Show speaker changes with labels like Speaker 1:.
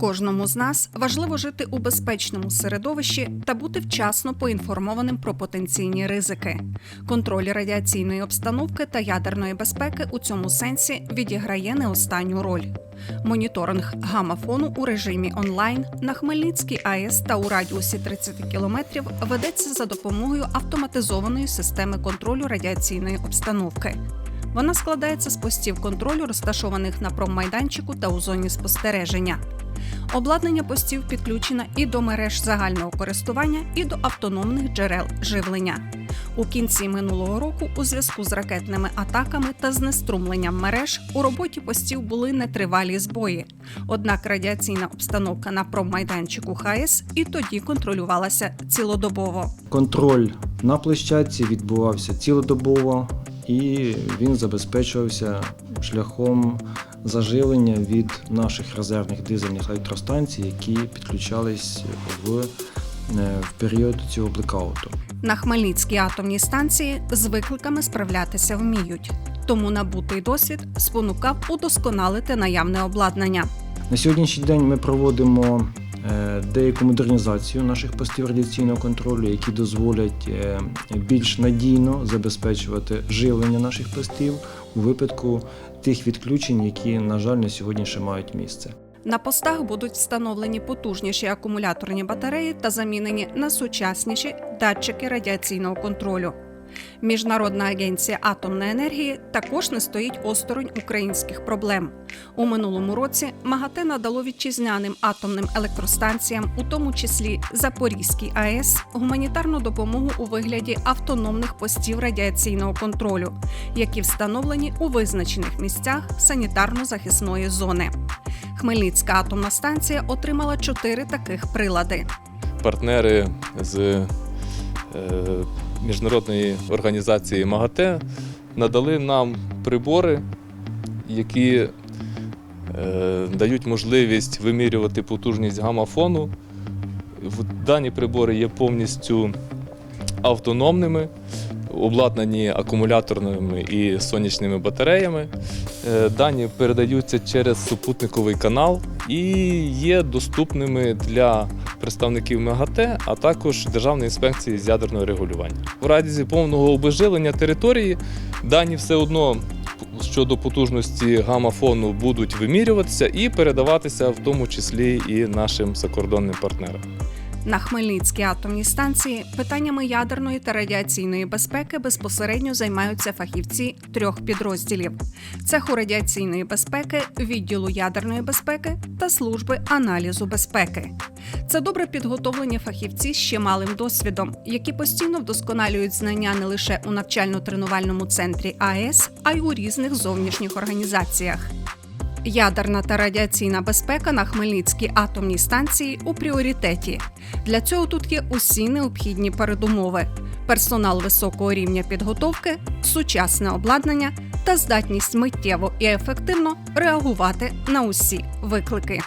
Speaker 1: Кожному з нас важливо жити у безпечному середовищі та бути вчасно поінформованим про потенційні ризики. Контроль радіаційної обстановки та ядерної безпеки у цьому сенсі відіграє не останню роль. Моніторинг гамафону у режимі онлайн на Хмельницькій АЕС та у радіусі 30 кілометрів ведеться за допомогою автоматизованої системи контролю радіаційної обстановки. Вона складається з постів контролю, розташованих на промайданчику та у зоні спостереження. Обладнання постів підключено і до мереж загального користування, і до автономних джерел живлення. У кінці минулого року, у зв'язку з ракетними атаками та знеструмленням мереж, у роботі постів були нетривалі збої. Однак радіаційна обстановка на промайданчику ХАЕС і тоді контролювалася цілодобово.
Speaker 2: Контроль на площадці відбувався цілодобово і він забезпечувався шляхом заживлення від наших резервних дизельних електростанцій, які підключались в, е, в період цього блекауту.
Speaker 1: На Хмельницькій атомній станції з викликами справлятися вміють. Тому набутий досвід спонукав удосконалити наявне обладнання.
Speaker 2: На сьогоднішній день ми проводимо е, деяку модернізацію наших постів радіаційного контролю, які дозволять е, більш надійно забезпечувати живлення наших постів у випадку тих відключень, які, на жаль, на сьогодні ще мають місце.
Speaker 1: На постах будуть встановлені потужніші акумуляторні батареї та замінені на сучасніші датчики радіаційного контролю. Міжнародна агенція атомної енергії також не стоїть осторонь українських проблем. У минулому році МАГАТЕ надало вітчизняним атомним електростанціям, у тому числі Запорізькій АЕС, гуманітарну допомогу у вигляді автономних постів радіаційного контролю, які встановлені у визначених місцях санітарно-захисної зони. Хмельницька атомна станція отримала чотири таких прилади.
Speaker 3: партнери з е, міжнародної організації МАГАТЕ надали нам прибори, які е, дають можливість вимірювати потужність гамафону. Дані прибори є повністю автономними, обладнані акумуляторними і сонячними батареями. Е, Дані передаються через супутниковий канал і є доступними для представників МАГАТЕ, а також Державної інспекції з ядерного регулювання. В разі повного обезжилення території дані все одно щодо потужності гамафону будуть вимірюватися і передаватися в тому числі і нашим закордонним партнерам.
Speaker 1: На Хмельницькій атомній станції питаннями ядерної та радіаційної безпеки безпосередньо займаються фахівці трьох підрозділів: цеху радіаційної безпеки, відділу ядерної безпеки та служби аналізу безпеки. Це добре підготовлені фахівці з чималим досвідом, які постійно вдосконалюють знання не лише у навчально-тренувальному центрі АЕС, а й у різних зовнішніх організаціях. Ядерна та радіаційна безпека на Хмельницькій атомній станції у пріоритеті. Для цього тут є усі необхідні передумови: персонал високого рівня підготовки, сучасне обладнання та здатність миттєво і ефективно реагувати на усі виклики.